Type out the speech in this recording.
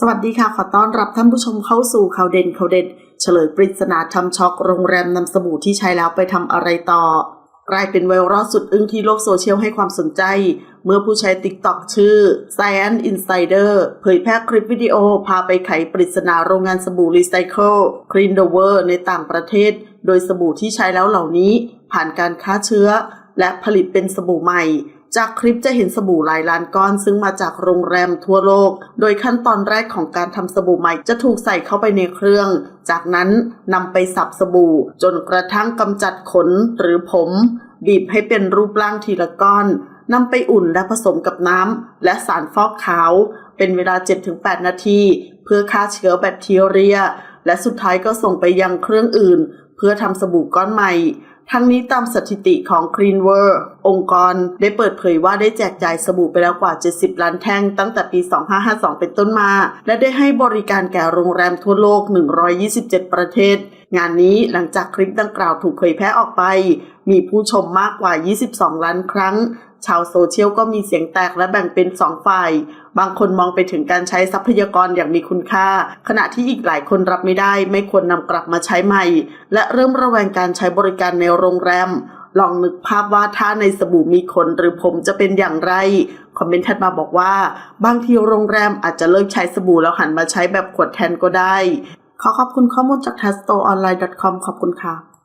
สวัสดีค่ะ ขอต้อนรับท่านผู้ชมเข้าสู่ข่าวเด่นข่าวเด็ด เฉลยปริศนาทำช็อกโรงแรมนำสบู่ที่ใช้แล้วไปทำอะไรต่อ กลายเป็นไวรัลสุดอึ้งที่โลกโซเชียลให้ความสนใจ เมื่อผู้ใช้ TikTok ชื่อ Science Insider เผยแพร่คลิปวิดีโอพาไปไขปริศนาโรงงานสบู่รีไซเคิล Clean the World ในต่างประเทศ โดยสบู่ที่ใช้แล้วเหล่านี้ ผ่านการฆ่าเชื้อ และผลิตเป็นสบู่ใหม่ จากคลิปจะเห็นสบู่หลายล้านก้อน ซึ่งมาจากโรงแรมทั่วโลก โดยขั้นตอนแรกของการทำสบู่ใหม่จะถูกใส่เข้าไปในเครื่อง จากนั้นนำไปสับสบู่ จนกระทั่งกำจัดขนหรือผม บีบให้เป็นรูปร่างทีละก้อนนำไปอุ่นและผสมกับน้ำและสารฟอกขาว เป็นเวลา 7-8 นาที เพื่อฆ่าเชื้อแบคทีเรีย และสุดท้ายก็ส่งไปยังเครื่องอื่น เพื่อทำสบู่ก้อนใหม่ ทั้งนี้ตามสถิติของ Clean World องค์กรได้เปิดเผยว่าได้แจกจ่ายสบู่ไปแล้วกว่า 70 ล้านแท่งตั้งแต่ปี 2552 เป็นต้นมา และได้ให้บริการแก่โรงแรมทั่วโลก 127 ประเทศ งานนี้หลังจากคลิปดังกล่าวถูกเผยแพร่ออกไป มีผู้ชมมากกว่า 22 ล้านครั้ง ชาวโซเชียลก็มีเสียงแตกและแบ่งเป็น2ฝ่าย บางคนมองไปถึงการใช้ทรัพยากรอย่างมีคุณค่า ขณะที่อีกหลายคนรับไม่ได้ ไม่ควรนำกลับมาใช้ใหม่ และเริ่มระแวงการใช้บริการในโรงแรมลองนึกภาพว่าถ้าในสบู่มีขนหรือผมจะเป็นอย่างไร คอมเมนต์ถัดมาบอกว่า บางทีโรงแรมอาจจะเลิกใช้สบู่แล้วหันมาใช้แบบขวดแทนก็ได้ ขอขอบคุณข้อมูลจาก t a s t o o n l i n e c o m ขอบคุณค่ะ